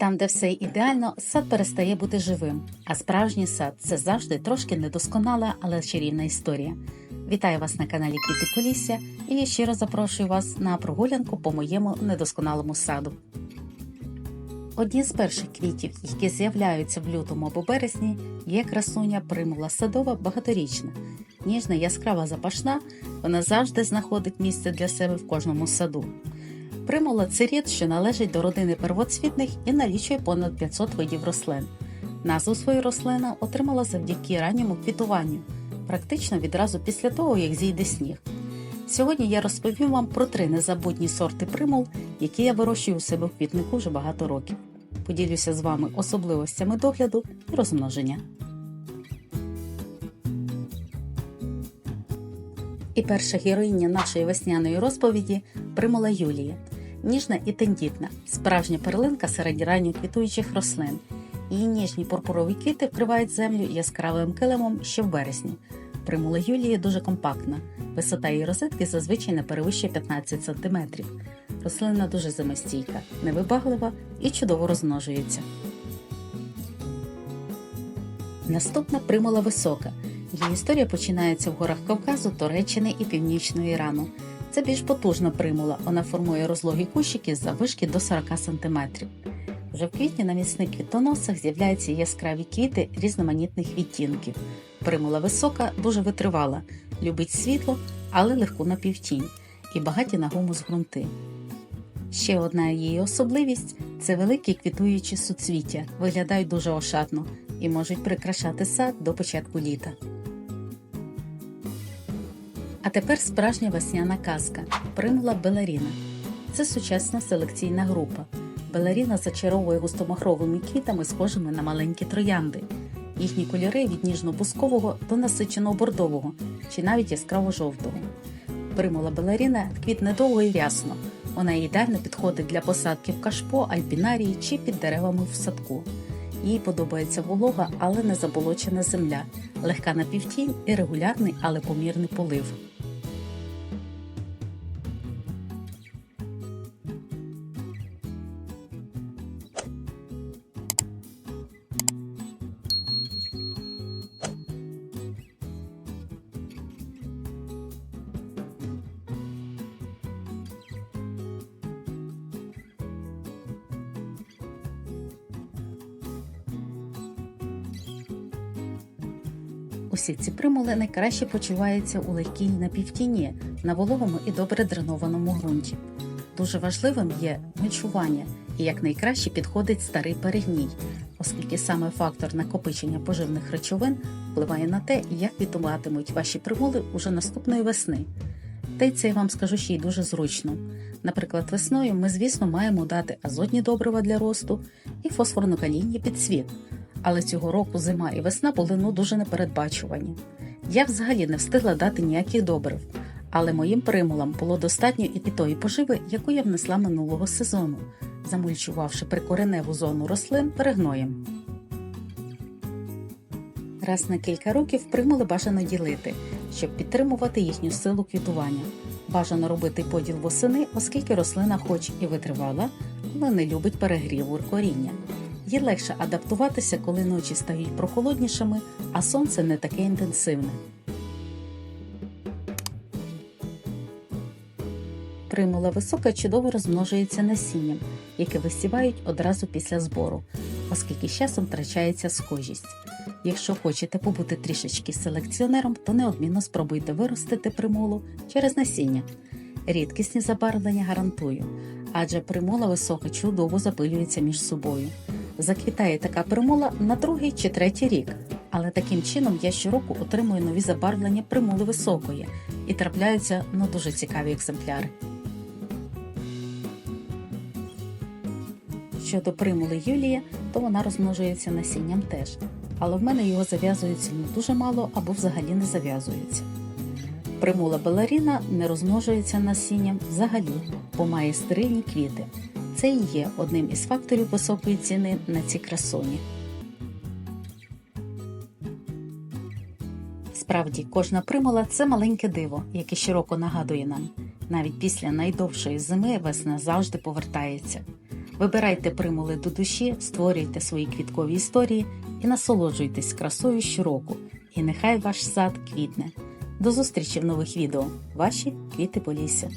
Там, де все ідеально, сад перестає бути живим, а справжній сад це завжди трошки недосконала, але чарівна історія. Вітаю вас на каналі Квіти Полісся і я щиро запрошую вас на прогулянку по моєму недосконалому саду. Одні з перших квітів, які з'являються в лютому або березні, є красуня примула садова багаторічна. Ніжна, яскрава запашна, вона завжди знаходить місце для себе в кожному саду. Примула це рід, що належить до родини первоцвітних і налічує понад 500 видів рослин. Назву свою рослина отримала завдяки ранньому квітуванню, практично відразу після того, як зійде сніг. Сьогодні я розповім вам про три незабутні сорти примул, які я вирощую у себе в квітнику вже багато років. Поділюся з вами особливостями догляду і розмноження. І перша героїня нашої весняної розповіді примула Юлія. Ніжна і тендітна, справжня перлинка серед ранньо квітуючих рослин. Її ніжні пурпурові квіти вкривають землю яскравим килимом ще в березні. Примула Юлії дуже компактна. Висота її розетки зазвичай не перевищує 15 см. Рослина дуже зимостійка, невибаглива і чудово розмножується. Наступна примула висока. Її історія починається в горах Кавказу, Туреччини і Північного Ірану. Це більш потужна примула. Вона формує розлогі кущики з заввишки до 40 см. Вже в квітні на міцних квітоносах з'являються яскраві квіти різноманітних відтінків. Примула висока, дуже витривала, любить світло, але легку на півтінь і багаті на гумус ґрунти. Ще одна її особливість це великі квітуючі суцвіття, виглядають дуже ошатно і можуть прикрашати сад до початку літа. А тепер справжня весняна казка примула Беларіна. Це сучасна селекційна група. Беларіна зачаровує густомахровими квітами, схожими на маленькі троянди. Їхні кольори від ніжно-бускового до насиченого бордового чи навіть яскраво-жовтого. Примула Беларіна квітне довго і рясно. Вона ідеально підходить для посадки в кашпо, альпінарії чи під деревами в садку. Їй подобається волога, але не заболочена земля, легка на півтінь і регулярний, але помірний полив. Усі ці примули найкраще почуваються у легкій напівтіні, на вологому і добре дренованому ґрунті. Дуже важливим є мульчування і якнайкраще підходить старий перегній, оскільки саме фактор накопичення поживних речовин впливає на те, як квітуватимуть ваші примули уже наступної весни. Та й це я вам скажу ще й дуже зручно. Наприклад, весною ми, звісно, маємо дати азотні добрива для росту і фосфорно-калійні підсвіт. Але цього року зима і весна були ну дуже непередбачувані. Я взагалі не встигла дати ніяких добрив, але моїм примулам було достатньо і тої поживи, яку я внесла минулого сезону, замульчувавши прикореневу зону рослин перегноєм. Раз на кілька років примули бажано ділити, щоб підтримувати їхню силу квітування. Бажано робити поділ восени, оскільки рослина, хоч і витривала, але не любить перегріву коріння. Їй легше адаптуватися, коли ночі стають прохолоднішими, а сонце не таке інтенсивне. Примула висока чудово розмножується насінням, яке висівають одразу після збору, оскільки з часом втрачається схожість. Якщо хочете побути трішечки селекціонером, то неодмінно спробуйте виростити примулу через насіння. Рідкісні забарвлення гарантую, адже примула висока чудово запилюється між собою. Заквітає така примула на другий чи третій рік, але таким чином я щороку отримую нові забарвлення примули високої і трапляються ну дуже цікаві екземпляри. Щодо примули Юлія, то вона розмножується насінням теж, але в мене його зав'язується не дуже мало або взагалі не зав'язується. Примула Беларіна не розмножується насінням взагалі, бо має стерильні квіти. Це і є одним із факторів високої ціни на ці красуні. Справді, кожна примула це маленьке диво, яке щороку нагадує нам. Навіть після найдовшої зими весна завжди повертається. Вибирайте примули до душі, створюйте свої квіткові історії і насолоджуйтесь красою щороку. І нехай ваш сад квітне. До зустрічі в нових відео. Ваші квіти Полісся.